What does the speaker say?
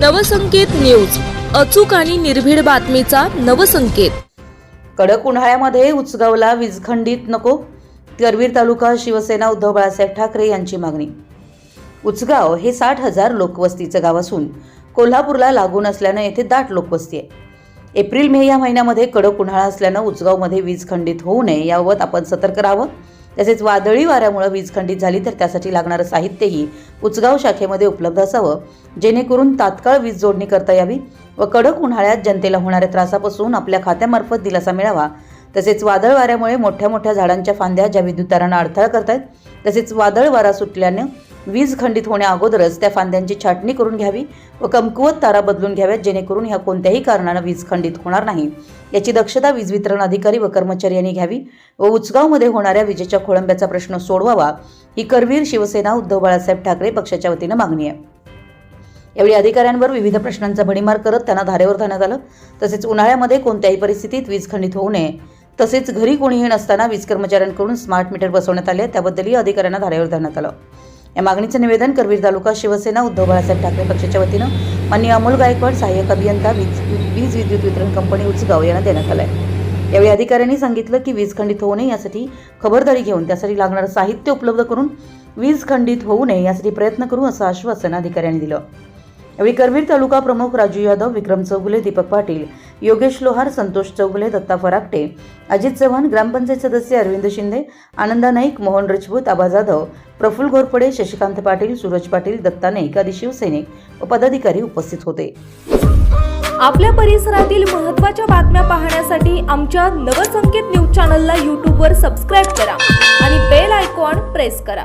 Navsanket news. अचूक आणि निर्भीड बातमीचा नवसंकेत. कडक उन्हाळ्यामध्ये उचगावला वीज खंडित नको. करवीर तालुका शिवसेना उद्धव बाळासाहेब ठाकरे यांची मागणी. उचगाव हे साठ हजार लोकवस्तीचं गाव असून कोल्हापूरला लागून असल्यानं येथे दाट लोकवस्ती आहे. एप्रिल मे या महिन्यामध्ये कडक उन्हाळा असल्यानं उचगावमध्ये वीज खंडित होऊ नये याबाबत आपण सतर्क राहावं. तसेच वादळी वाऱ्यामुळे वीज खंडित झाली तर त्यासाठी लागणारं साहित्यही उचगाव शाखेमध्ये उपलब्ध असावं. जेणेकरून तात्काळ वीज जोडणी करता यावी व कडक उन्हाळ्यात जनतेला होणाऱ्या त्रासापासून आपल्या खात्यामार्फत दिलासा मिळावा. तसेच वादळ वाऱ्यामुळे मोठ्या मोठ्या झाडांच्या फांद्या ज्या विद्युत तारांना अडथळा करतायत तसेच वादळ वारा सुटल्यानं वीज खंडित होण्या अगोदरच त्या फांद्यांची छाटणी करून घ्यावी व कमकुवत तारा बदलून घ्याव्यात जेणेकरून ह्या कोणत्याही कारणानं वीज खंडित होणार नाही. याची दक्षता वीज वितरण अधिकारी व कर्मचारी यांनी घ्यावी व उचगावमध्ये होणाऱ्या विजेच्या खोळंब्याचा प्रश्न सोडवावा ही करवीर शिवसेना उद्धव बाळासाहेब ठाकरे पक्षाच्या वतीनं मागणी आहे. यावेळी अधिकाऱ्यांवर विविध प्रश्नांचा भडीमार करत त्यांना धारेवर धरण्यात आलं. तसेच उन्हाळ्यामध्ये कोणत्याही परिस्थितीत वीज खंडित होऊ नये. तसेच घरी कोणीही नसताना वीज कर्मचाऱ्यांकडून स्मार्ट मीटर बसवण्यात आले त्याबद्दलही अधिकाऱ्यांना धारेवर धरण्यात आलं. या मागणीचं निवेदन करवीर तालुका शिवसेना उद्धव बाळासाहेब ठाकरे पक्षाच्या वतीनं माननीय अमोल गायकवाड सहाय्यक अभियंता वीज वीज विद्युत वितरण कंपनी उचगाव यांना देण्यात आलं आहे यावेळी अधिकाऱ्यांनी सांगितलं की वीज खंडित होऊ नये यासाठी खबरदारी घेऊन त्यासाठी लागणारं साहित्य उपलब्ध करून वीज खंडित होऊ नये यासाठी प्रयत्न करू असं आश्वासन अधिकाऱ्यांनी दिलं. यावेळी करवीर तालुका प्रमुख राजू यादव विक्रम चौगुले दीपक पाटील योगेश लोहार संतोष चौगुले दत्ता फराकटे अजित चव्हाण ग्रामपंचायत सदस्य अरविंद शिंदे आनंदा नाईक मोहन रजपूत आबा जाधव प्रफुल्ल घोरपडे शशिकांत पाटील सूरज पाटील दत्ता नाईक आदी शिवसैनिक व पदाधिकारी उपस्थित होते. आपल्या परिसरातील महत्त्वाच्या बातम्या पाहण्यासाठी आमच्या नवसंकेत न्यूज चॅनलला यूट्यूबवर सबस्क्राईब करा आणि बेल आयकॉन प्रेस करा.